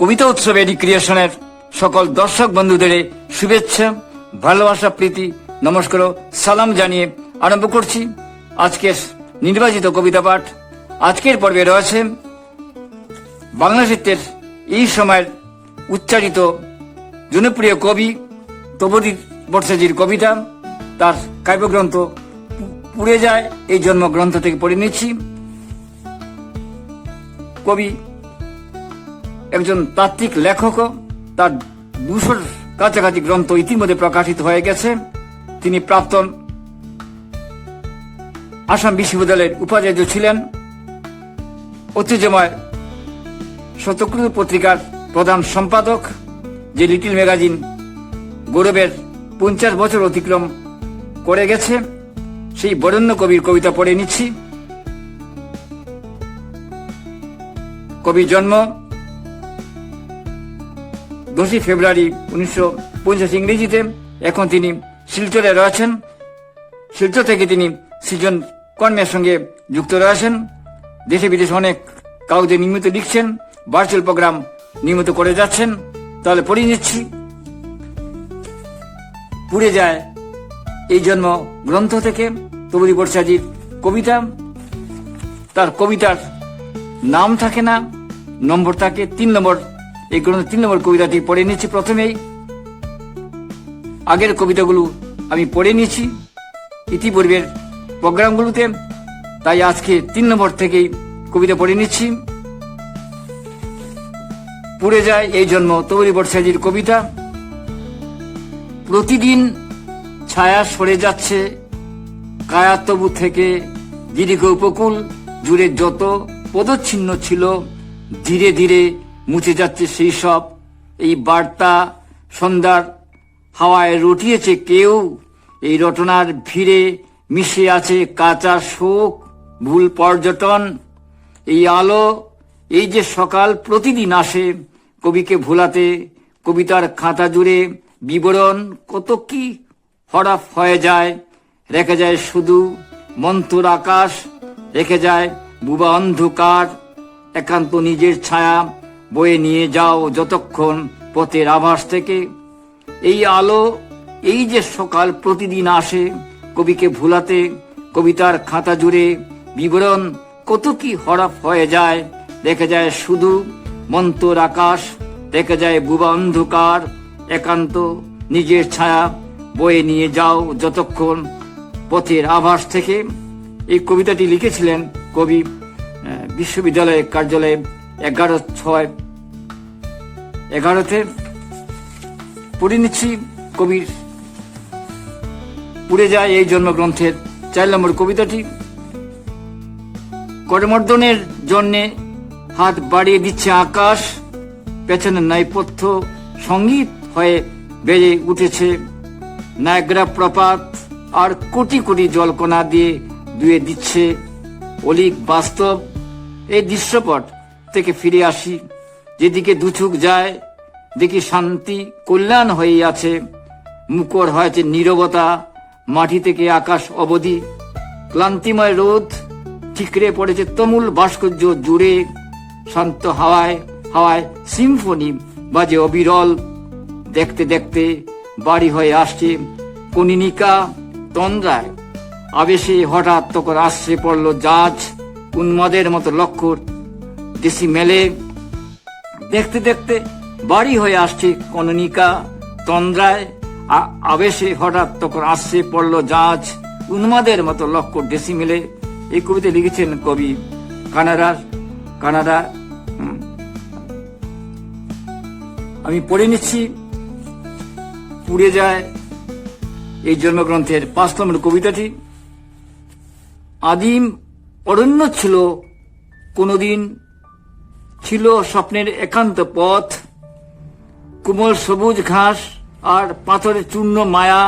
কবিতা উৎসব এডি ক্রিয়েশনের সকল দর্শক বন্ধুদের শুভেচ্ছা, ভালোবাসা, প্রীতি, নমস্কার সালাম জানিয়ে আরম্ভ করছি আজকের নির্বাচিত কবিতা পাঠ। আজকের পর্বে রয়েছে বাংলা সাহিত্যের এই সময়ের উচ্চারিত জনপ্রিয় কবি তবদীপ বর্ষাজির কবিতা। তার কাব্যগ্রন্থ পুড়ে যায়, এই জন্ম গ্রন্থ থেকে পড়ে নিচ্ছি। কবি একজন তাত্ত্বিক লেখকও তার দুশোর কাছাকাছি গ্রন্থ ইতিমধ্যে প্রকাশিত হয়ে গেছে। তিনি প্রাক্তন আসাম বিশ্ববিদ্যালয়ের উপাচার্য ছিলেন। ঐতিহ্যময় শতক্রুত পত্রিকার প্রধান সম্পাদক, যে লিটিল ম্যাগাজিন গৌরবের পঞ্চাশ বছর অতিক্রম করে গেছে, সেই বরেণ্য কবির কবিতা পড়ে নিচ্ছি। কবির জন্ম দশই ফেব্রুয়ারি উনিশশো পঞ্চাশ ইংরেজিতে এখন তিনি শিলচরে রয়েছেন। শিলচর থেকে তিনি সৃজন কর্মের সঙ্গে যুক্ত রয়েছেন। দেশে বিদেশে অনেক কাগজে নিয়মিত লিখছেন ভার্চুয়াল প্রোগ্রাম নিয়মিত করে যাচ্ছেন। তাহলে পড়িয়ে নিচ্ছি। পুড়ে যায় এই জন্ম গ্রন্থ থেকে তবুরি বর্ষাজির কবিতা। তার কবিতার নাম থাকে না, নম্বর থাকে তিন নম্বর এই গ্রন্থ তিন নম্বর কবিতাটি পড়ে নিচ্ছি প্রথমেই। আগের কবিতাগুলো আমি পড়ে নিয়েছি। ইতিপূর্বের প্রোগ্রামগুলোতে। তাই আজকে তিন নম্বর থেকেই কবিতা পড়ে নিচ্ছি। পুড়ে যায় এই জন্ম তবরি বর্ষাজির কবিতা। প্রতিদিন ছায়া সরে যাচ্ছে। কায়াতবু থেকে দীর্ঘ উপকূল জুড়ে যত পদচ্ছিন্ন ছিল, ধীরে ধীরে মুছে যাচ্ছে সেই সব। এই বার্তা সন্ধ্যার হাওয়ায় রটিয়েছে কেউ। এই রটনার ভিড়ে মিশে আছে কাঁচা শোক, ভুল পর্যটন। এই আলো, এই যে সকাল প্রতিদিন আসে, কবিকে ভোলাতে, কবিতার খাতা জুড়ে বিবরণ, কত কি হরাফ হয়ে যায়। রেখে যায় শুধু মন্থর আকাশ, রেখে যায় বুবা অন্ধকার। একান্ত নিজের ছায়া বয়ে নিয়ে যাও যতক্ষণ পথের আভাস থেকে। এই আলো, এই যে সকাল প্রতিদিন আসে কবিকে ভুলাতে, কবিতার খাতা জুড়ে বিবরণ কত কি হরফ হয়ে যায়, দেখা যায় শুধু মন্তর আকাশ, দেখা যায় বুবা অন্ধকার, একান্ত নিজের ছায়া বয়ে নিয়ে যাও যতক্ষণ পথের আভাস থেকে। এই কবিতাটি লিখেছিলেন কবি বিশ্ববিদ্যালয়ের কার্যালয়ে এগারো ছয় এগারোতে পড়ে নিচ্ছি কবির। পুড়ে যায় এই জন্মগ্রন্থের চার নম্বর কবিতাটি। করমর্দনের জন্যে হাত বাড়িয়ে দিচ্ছে আকাশ, পেছনে নৈপথ্য সংগীত হয়ে বেড়ে উঠেছে নায়গ্রা প্রপাত আর কোটি কোটি জলকণা দিয়ে দুয়ে দিচ্ছে অলিক বাস্তব। এই দৃশ্যপট থেকে ফিরে আসি যেদিকে দুচুক যায়, দেখি শান্তি কল্যাণ হয়ে আছে মুকর হয়েছে নীরবতা, মাটি থেকে আকাশ অবধি। ক্লান্তিময় রোদ ঠিকরে পড়েছে তমুল ভাস্কর্য জুড়ে। শান্ত হাওয়ায় হাওয়ায় সিম্ফনি বাজে অবিরল। দেখতে দেখতে বাড়ি হয়ে আসছে কনিনিকা তন্দ্রায়। আবেশে হঠাৎ তখন আশ্রে পড়ল জাজ উন্মাদের মতো লক্ষ্য দেশি মেলে দেখতে দেখতে বাড়ি হয়ে আসছে কননিকা, তন্দ্রায়। আবেশে হঠাৎ তখন আসছে পড়ল জাজ উন্মাদের মতো লক্ষ্য ডেসি মিলে এই কবিতা লিখেছেন কবি কানাডার, কানাডা আমি পড়ে নিচ্ছি। পুড়ে যায় এই জন্মগ্রন্থের পাঁচ নম্বর কবিতাটি। আদিম অরণ্য ছিল কোনোদিন ছিল স্বপ্নের একান্ত পথ। কোমল সবুজ ঘাস আর পাথরের চূর্ণ মায়া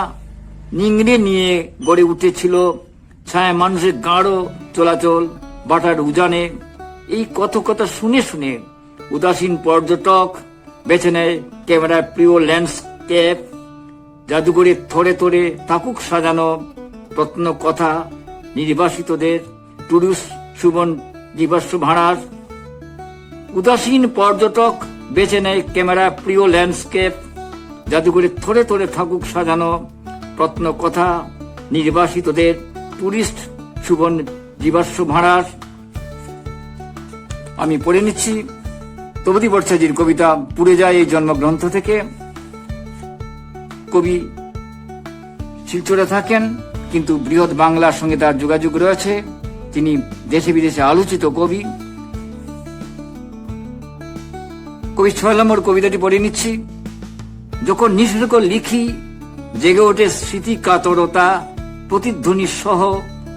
নিংড়ে নিয়ে গড়ে উঠেছিল ছায়া মানুষের গাঢ় চলাচল, বাটার উজানে। এই কথকতা শুনে শুনে উদাসীন পর্যটক বেছে নেয় ক্যামেরার প্রিয় ল্যান্ডস্কেপ, জাদুঘরে থরে থরে থাকুক সাজানো প্রত্ন কথা নির্বাসিতদের। টুরিস্ট সুবন জীবাশ্ম ভাড়ার উদাসীন পর্যটক বেছে নেয় ক্যামেরা, প্রিয় ল্যান্ডস্কেপ। জাদুঘরে থরে থরে থাকুক সাজানো প্রত্ন কথা, নির্বাসিতদের টুরিস্ট সুবর্ণ জীবাশ্ম ভাড়ার। আমি পড়ে নিচ্ছি। তবদি বর্ষাজির কবিতা পুড়ে যায় এই জন্মগ্রন্থ থেকে। কবি শিলচরে থাকেন, কিন্তু বৃহৎ বাংলার সঙ্গে তার যোগাযোগ রয়েছে। তিনি দেশে বিদেশে আলোচিত কবি। কবি ছয় নম্বর কবিতাটি পড়ে নিচ্ছি। যখন নিসর্গ লিখি, জেগে ওঠে স্মৃতি কাতরতা, প্রতিধ্বনি সহ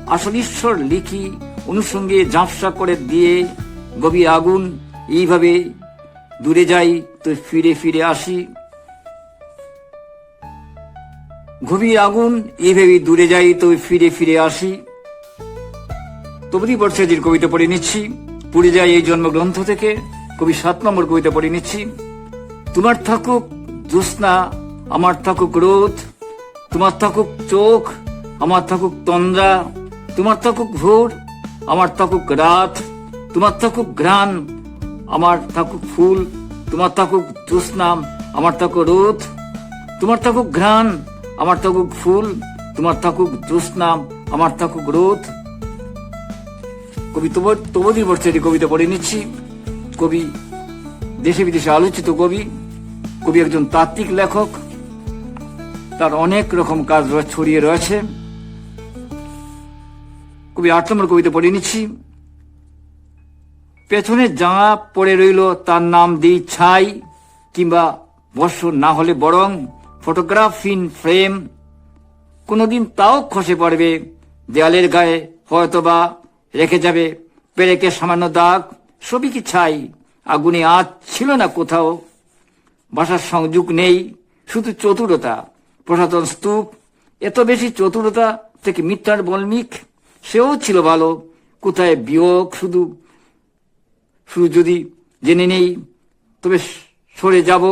আসল ঈশ্বর লিখি, অনুসঙ্গে ঝাঁপসা করে দিয়ে গভীর আগুন এইভাবে দূরে যাই তো ফিরে ফিরে আসি। গভীর আগুন এইভাবে দূরে যাই তো ফিরে ফিরে আসি। তবুদি বর্ষাজির কবিতা পড়ে নিচ্ছি। পুড়ে যায় এই জন্মগ্রন্থ থেকে। কবি সাত নম্বর কবিতা পড়ে নিচ্ছি। তোমার থাকুক জ্যোৎস্না, আমার থাকুক রোদ, তোমার থাকুক চোখ, আমার থাকুক তন্দ্রা, তোমার থাকুক ভোর, আমার থাকুক রাত, তোমার থাকুক ঘ্রাণ, আমার থাকুক ফুল, তোমার থাকুক জ্যোৎস্না, আমার থাকুক রোদ, তোমার থাকুক ঘ্রাণ, আমার থাকুক ফুল, তোমার থাকুক জ্যোৎস্না, আমার থাকুক রোদ। কবি তবদির বর্ষের কবিতা পড়ে নিচ্ছি। কবি, দেশে বিদেশে আলোচিত কবি কবি একজন তাত্ত্বিক লেখক। তার অনেক রকম কাজ ছড়িয়ে রয়েছে। কবি আট নম্বর কবিতা পড়ে নিচ্ছি। পেছনে জাঙা পড়ে রইল, তার নাম দিই ছাই, কিংবা বর্ষ না হলে বরং ফটোগ্রাফ ইন ফ্রেম। কোনোদিন তাও খসে পড়বে, দেয়ালের গায়ে হয়তোবা রেখে যাবে পেরেকে সামান্য দাগ। সবই কি ছাই, আগুনে আজ ছিল না কোথাও। ভাষার সংযোগ নেই, শুধু চতুরতা। প্রসাধন স্তূপ, এত বেশি চতুরতা থেকে মিথ্যার বলমিক সেও ছিল ভালো। কোথায় বিয়োগ? শুধু শুধু যদি জেনে নেই, তবে সরে যাব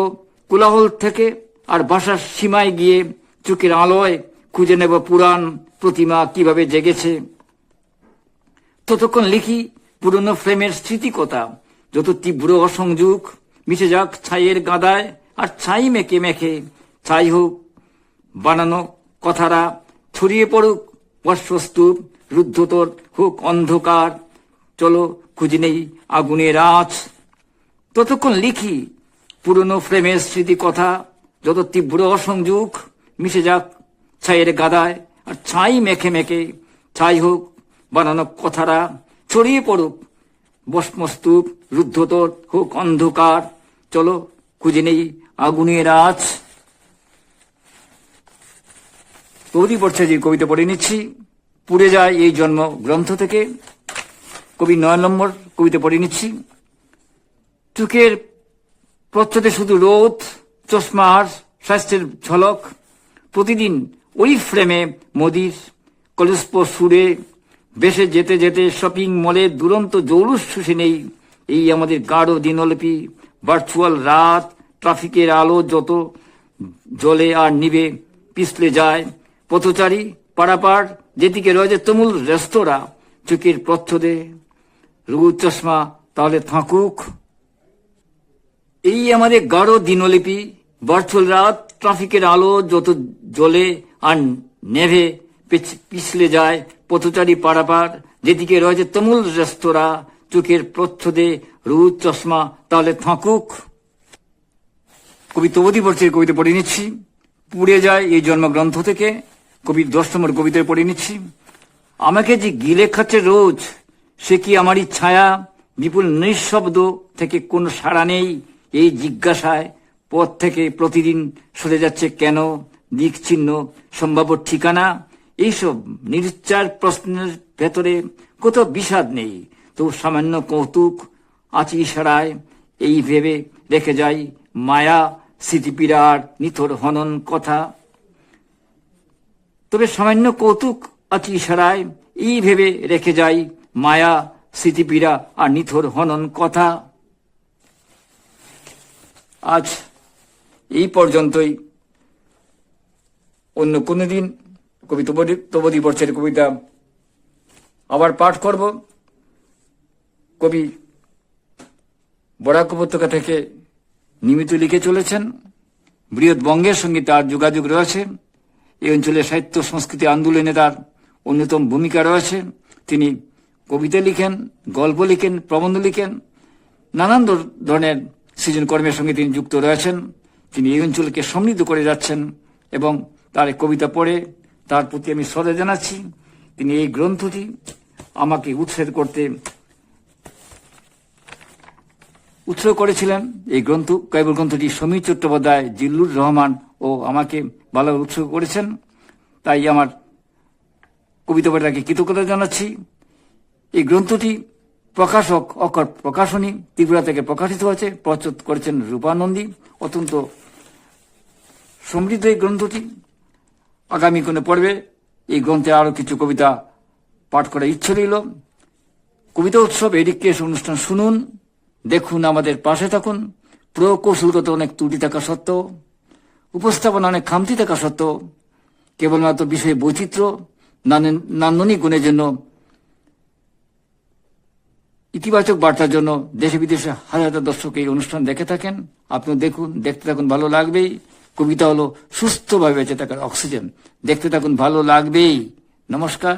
কোলাহল থেকে আর বাসার সীমায় গিয়ে চোখের আলোয় খুঁজে নেব পুরাণ প্রতিমা কীভাবে জেগেছে। ততক্ষণ লিখি পুরনো ফ্রেমের স্মৃতিকথা। যত তীব্র অসংযোগ, মিশে যাক ছাইয়ের গাদায়, আর ছাই মেখে মেখে। ছাই হোক, বানানো কথারা, ছড়িয়ে পড়ুক বর্ষস্তূপ রুদ্ধতর হোক অন্ধকার। চলো, খুঁজে নেই আগুনের আঁচ ততক্ষণ লিখি পুরনো ফ্রেমের স্মৃতি কথা যত তীব্র অসংযোগ, মিশে যাক ছাইয়ের গাদায়, আর ছাই মেখে মেখে। ছাই হোক, বানানো কথারা ছড়িয়ে পড়ুক। বস্মস্তূপ রুদ্ধতর হোক অন্ধকার। চলো, খুঁজে নেই আগুনের আঁচ। তৌরি বর্ষাজির কবিতা পড়ে নিচ্ছি। পুড়ে যায় এই জন্ম গ্রন্থ থেকে। কবি নয় নম্বর কবিতা পড়ে নিচ্ছি। চোখের প্রচ্ছদে শুধু রোদ চশমার স্বাস্থ্যের ঝলক। প্রতিদিন ওই ফ্রেমে মোদির কলস্প সুরে বেসে যেতে যেতে শপিং মলে দুরন্ত জৌলুস শুষে নেই। এই আমাদের গাঢ় দিনলিপি ভার্চুয়াল রাত ট্রাফিকের আলো যত জলে আর নিবে পিছলে যায়। পথচারী, পারাপার, যেদিকে রয়েছে তুমুল রেস্তোরাঁ, চোখের প্রচ্ছদে। রুগু চশমা, তাহলে থাকুক। এই আমাদের গাঢ় দিনলিপি ভার্চুয়াল রাত ট্রাফিকের আলো যত জলে আর নেভে, পিছ- পিছলে যায়। পথচারী পারাপার, যেদিকে রয়েছে তুমুল রেস্তোরাঁ, চোখের প্রচ্ছদে রুদ চশমা, তাহলে থাকুক। কবি তবতী বর্ষের কবিতা পড়ে নিচ্ছি। পুড়ে যায় এই জন্মগ্রন্থ থেকে। কবি দশ নম্বর কবিতায় পড়ে নিচ্ছি। আমাকে যে গিলে খাচ্ছে রোজ, সে কি আমারই ছায়া? বিপুল নিঃশব্দ থেকে কোনো সাড়া নেই এই জিজ্ঞাসায়। পথ থেকে প্রতিদিন সরে যাচ্ছে কেন? দিক চিহ্ন সম্ভাব্য ঠিকানা? এইসব নিরুচ্চার প্রশ্নের ভেতরে কোথাও বিষাদ নেই। তো সামান্য কৌতুক আছে ইশারায় এই ভেবে রেখে যাই মায়া, স্মৃতিপীড়ার নিথর হনন কথা। তবে সামান্য কৌতুক আছে ইশারায় এই ভেবে রেখে যাই মায়া, স্মৃতিপীড়া আর নিথর হনন কথা। আজ এই পর্যন্তই। অন্য কোনো দিন কবি তবদি তবদি বর্ষের কবিতা। আবার পাঠ করব। কবি বরাক উপত্যকা থেকে নিয়মিত লিখে চলেছেন। বৃহৎ বঙ্গের সঙ্গে তার যোগাযোগ রয়েছে। এই অঞ্চলের সাহিত্য, সংস্কৃতি, আন্দোলনে তার অন্যতম ভূমিকা রয়েছে। তিনি কবিতা লিখেন, গল্প লিখেন, প্রবন্ধ লিখেন, নানান ধরনের সৃজন কর্মের সঙ্গে তিনি যুক্ত রয়েছেন। তিনি এই অঞ্চলকে সমৃদ্ধ করে যাচ্ছেন এবং তার কবিতা পড়ে তার প্রতি আমি শ্রদ্ধা জানাচ্ছি। তিনি এই গ্রন্থটি আমাকে উৎসাহিত করতে উৎসাহ করেছিলেন। এই গ্রন্থ কাইবুল গ্রন্থটি সমীর চট্টোপাধ্যায়, জিল্লুর রহমান ও আমাকে ভালোভাবে উৎসাহ করেছেন। তাই আমার কবিতা পাঠটাকে কৃতজ্ঞতা জানাচ্ছি। এই গ্রন্থটি প্রকাশক অকর প্রকাশনী ত্রিপুরা থেকে প্রকাশিত হয়েছে, প্রস্তুত করেছেন রূপানন্দী অত্যন্ত সমৃদ্ধ এই গ্রন্থটি। আগামী কোনো পর্বে এই গ্রন্থে আরও কিছু কবিতা পাঠ করার ইচ্ছে রইল। কবিতা উৎসব এডিকেশ অনুষ্ঠান শুনুন, দেখুন, আমাদের পাশে থাকুন। প্রকৌশলগত অনেক ত্রুটি থাকা সত্ত্বেও, উপস্থাপনা অনেক খামতি থাকা সত্ত্বেও, কেবলমাত্র বিষয়ে বৈচিত্র্য নান্দন- নান্দনিক গুণের জন্য, ইতিবাচক বার্তার জন্য দেশে বিদেশে হাজার হাজার দর্শক এই অনুষ্ঠান দেখে থাকেন। আপনিও দেখুন, দেখতে থাকুন, ভালো লাগবেই। কবিতা হলো সুস্থভাবে বেঁচে থাকার অক্সিজেন দেখতে থাকুন ভালো লাগবেই। নমস্কার।